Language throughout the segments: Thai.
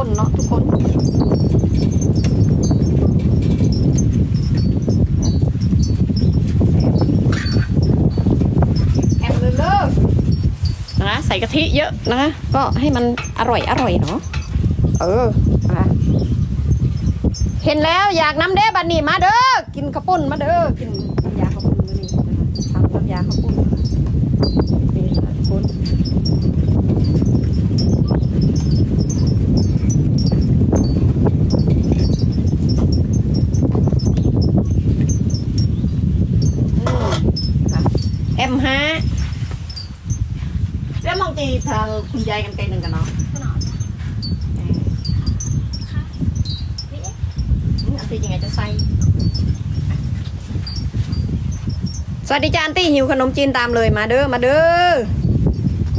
ข้นเนาะทุกคนแอมเลยเลินะใส่กะทิเยอะนะคะก็ให้มันอร่อยอร่อยเนาะเออนะเห็นแล้วอยากน้ำเด้บันนี่มาเด้อกินข้าวปุ้นมาเด้อกินน้ำยาข้าวปุ้นมานี่ทำน้ำยาข้าวปุ้น แล้วมองจีทางคุณยายกันไกลหนึ่งกันเนาะขนมเออค่ะนี่อันตียังไงจะใส่สวัสดีจ้าอันตี้หิวขนมจีนตามเลยมาเด้อมาเด้อ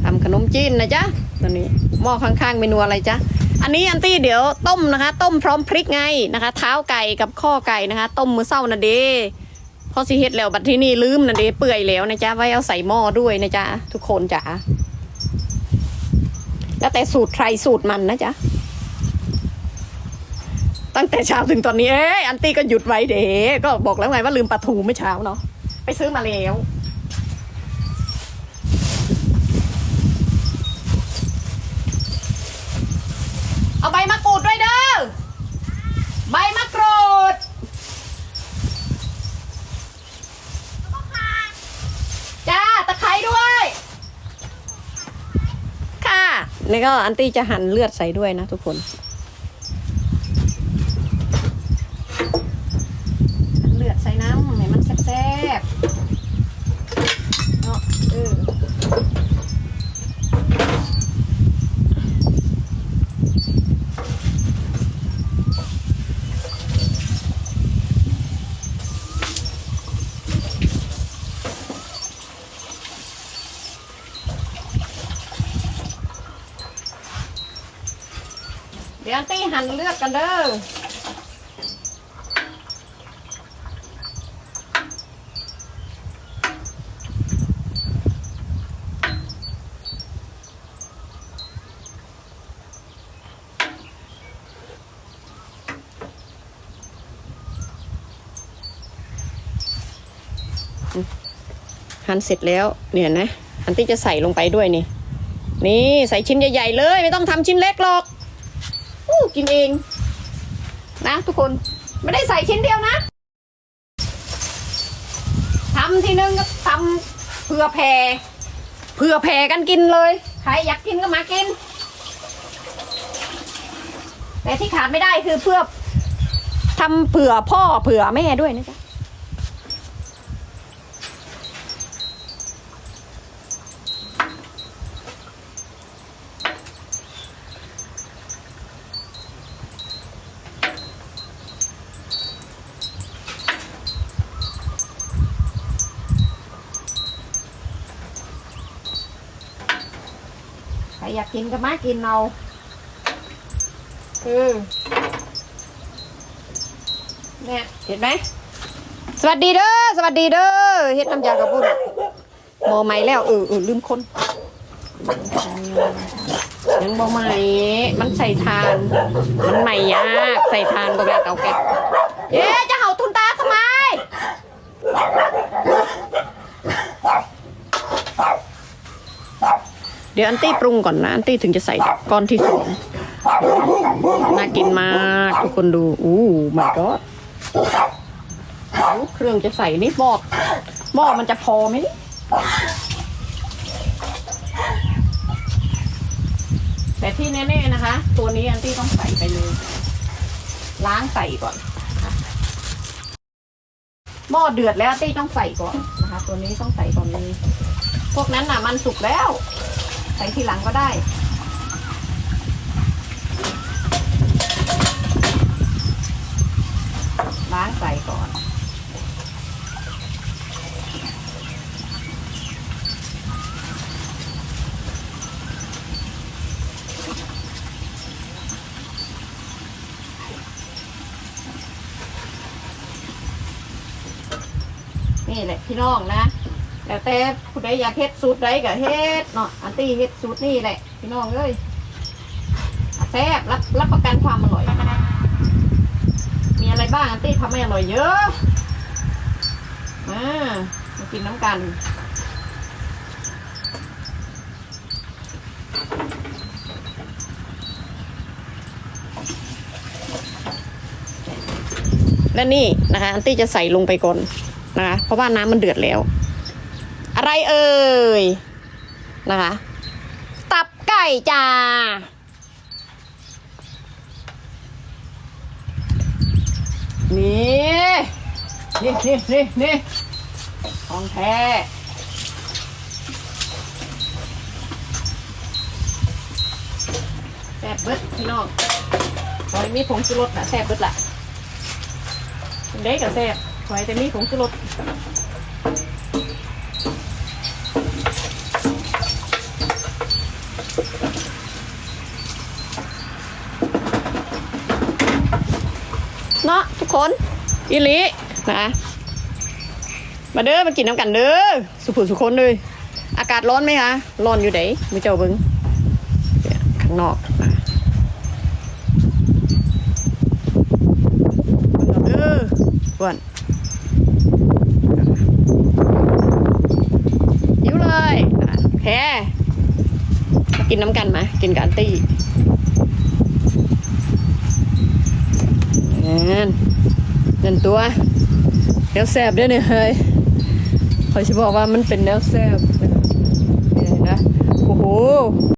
ทำขนมจีนนะจ๊ะตอนนี้หม้อข้างๆเมนูอะไรจ๊ะอันนี้อันตี้เดี๋ยวต้มนะคะ ต้มพร้อมพริกไงนะคะ เท้าไก่กับข้อไก่นะคะ ต้มมือเศร้านะเด้พอสิเฮ็ดแล้วบัดที่นี่ลืมนะเด้เปื่อยแล้วนะจ๊ะไว้เอาใส่หม้อด้วยนะจ๊ะทุกคนจ๋า แล้วแต่สูตรใครสูตรมันนะจ๊ะ ตั้งแต่เช้าถึงตอนนี้เอ้ยอันตี้ก็หยุดไว้เด้ก็บอกแล้วไงว่าลืมปลาทูเมื่อเช้าเนาะไปซื้อมาแล้ว เอาใบมะกรูดด้วยเด้อใบมะกรูดจ้าตะไคร้ด้วย แล้วก็อันตี้จะหั่นเลือดใส่ด้วยนะทุกคน เลือดใส่น้ำให้มันแซ่บๆเนาะเออ เดี๋ยวอันตี้หั่นเลือดกันเด้อหั่นเสร็จแล้วเนี่ยนะ อันที่จะใส่ลงไปด้วยนี่ นี่ใส่ชิ้นใหญ่ ๆ เลย ไม่ต้องทำชิ้นเล็กหรอก อู้กินเอง นะทุกคนไม่ได้ใส่ชิ้นเดียวนะทำทีนึงก็ทำเผื่อแผ่เผื่อแผ่กันกินเลย ใครอยากกินก็มากิน แต่ที่ขาดไม่ได้คือเพื่อทำเผื่อพ่อเผื่อแม่ด้วยนะจ๊ะ อยากกินก็มากินเอาคือเนี่ยเห็นไหมสวัสดีเด้อสวัสดีเด้อเฮ็ดน้ำยากระปุ้นโมใหม่แล้วเออเออลืมคนยังบ่ใหม่มันใส่ทาน มันใหม่ยากใส่ทานก็แบบเก่าแก่เอ๊ะจะเห่าทุนตาทำไม เดี๋ยวอันตี้ปรุงก่อนนะ อันตี้ถึงจะใส่ก้อนที่สองน่ากินมากทุกคนดูอู้ my god เครื่องจะใส่นี่หม้อหม้อมันจะพอไหมแต่ที่แน่ๆนะคะ ตัวนี้อันตี้ต้องใส่ไปเลย ล้างใส่ก่อนหม้อเดือดแล้วตี้ต้องใส่ก่อนนะคะ ตัวนี้ต้องใส่ก่อนเลยพวกนั้นน่ะมันสุกแล้ว ส่ทีหลังก็ได้ ล้างใส่ก่อน นี่แหละพี่น้องนะ แต่แต่ผู้ใดอยากเฮ็ดสูตรใดก็เฮ็ดเนาะอันตี้เฮ็ดสูตรนี่แหละพี่น้องเอ้ยแซ่บรับรับประกันความอร่อย มีอะไรบ้างอันตี้ทำให้อร่อยเยอะมามากินน้ำกันและนี่นะคะอันตี้จะใส่ลงไปก่อนนะคะเพราะว่าน้ำมันเดือดแล้ว อะไรเอ่ยนะคะ ตับไก่จ้านี่นี่นี่นี่นี่ของแท้แซ่บเบิดพี่น้องขอให้มีผงชูรสนะแซ่บเบิดละเด็กกับแซ่บขอให้แต่มีผงชูรส เนาะทุกคนอีลีนะมาเด้อมากินน้ำกันเด้อสุขุสุคนเลยอากาศร้อนไหมคะร้อนอยู่ไหนมือเจ้าเบิงข้างนอกนะเอออ้วนยิ้วเลยอะโอเคมา กินน้ำกันไหมกินกันตี้นั่นนั่นตัวแนวแซบด้วยเนี่ยเฮ้ยเขาจะบอกว่ามันเป็นแนวแซบเนี่ยนะโอ้โห